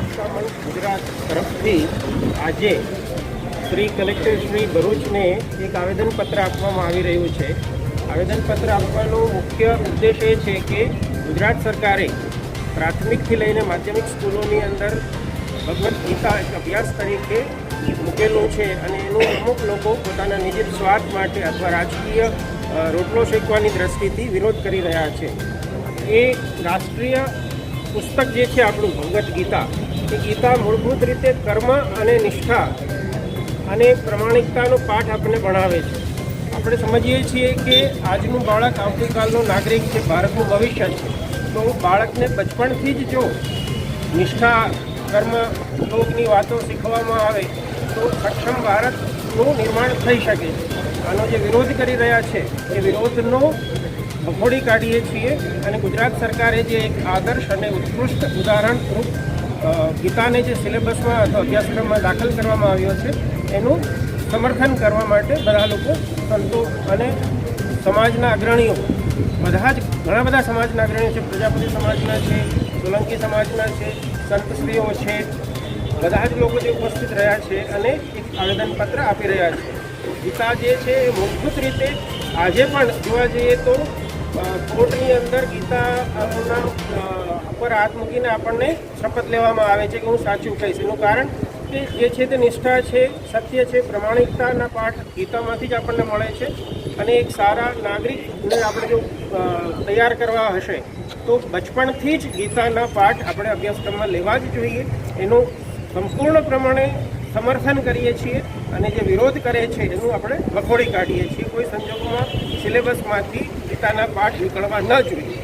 ગુજરાત તરફથી આજે શ્રી કલેક્ટર શ્રી ભરૂચને એક આવેદનપત્ર આપવામાં આવી રહ્યું છે. આવેદનપત્ર આપવાનો મુખ્ય ઉદ્દેશ એ છે કે ગુજરાત સરકારે પ્રાથમિકથી લઈને માધ્યમિક સ્કૂલોની અંદર ભગવદ્ ગીતા એક અભ્યાસ તરીકે મૂકેલું છે અને એનું અમુક લોકો પોતાના નિજી સ્વાર્થ માટે અથવા રાજકીય રોટલો શેકવાની દ્રષ્ટિથી વિરોધ કરી રહ્યા છે. એ રાષ્ટ્રીય પુસ્તક જે છે આપણું ભગવદ્ ગીતા એ ગીતા મૂળભૂત રીતે કર્મ અને નિષ્ઠા અને પ્રમાણિકતાનો પાઠ આપણને ભણાવે છે. આપણે સમજીએ છીએ કે આજનું બાળક આવતીકાલનો નાગરિક છે, ભારતનું ભવિષ્ય છે. તો બાળકને બચપણથી જ જો નિષ્ઠા, કર્મ યોગની વાતો શીખવવામાં આવે, તો સક્ષમ ભારતનું નિર્માણ થઈ શકે છે. આનો જે વિરોધ કરી રહ્યા છે, એ વિરોધનો વખોડી કાઢીએ છીએ અને ગુજરાત સરકારે જે એક આદર્શ અને ઉત્કૃષ્ટ ઉદાહરણરૂપ ગીતાને જે સિલેબસમાં અથવા અભ્યાસક્રમમાં દાખલ કરવામાં આવ્યો છે, એનું સમર્થન કરવા માટે બધા લોકો સંતો અને સમાજના અગ્રણીઓ, બધા જ, ઘણા બધા સમાજના અગ્રણીઓ છે, પ્રજાપતિ સમાજના છે, સોલંકી સમાજના છે સંતશ્રીઓ છે, બધા જ લોકો જે ઉપસ્થિત રહ્યા છે અને એક આવેદનપત્ર આપી રહ્યા છે. ગીતા જે છે એ મૂળભૂત રીતે આજે પણ જોવા જઈએ તો કોર્ટની અંદર ગીતાના અ, પર હાથ મૂકીને આપણને શપથ લેવામાં આવે છે કે હું સાચું કહીશ. એનું કારણ કે જે છે તે નિષ્ઠા છે સત્ય છે પ્રમાણિકતાના પાઠ ગીતામાંથી જ આપણને મળે છે અને એક સારા નાગરિકને આપણે જો તૈયાર કરવા હશે તો બચપણથી જ ગીતાના પાઠ આપણે અભ્યાસક્રમમાં લેવા જ જોઈએ. એનું સંપૂર્ણ પ્રમાણે સમર્થન કરીએ છીએ અને જે વિરોધ કરે છે એનું આપણે વખોડી કાઢીએ છીએ. કોઈ સંજોગોમાં સિલેબસમાંથી ગીતાના પાઠ નીકળવા ન જોઈએ.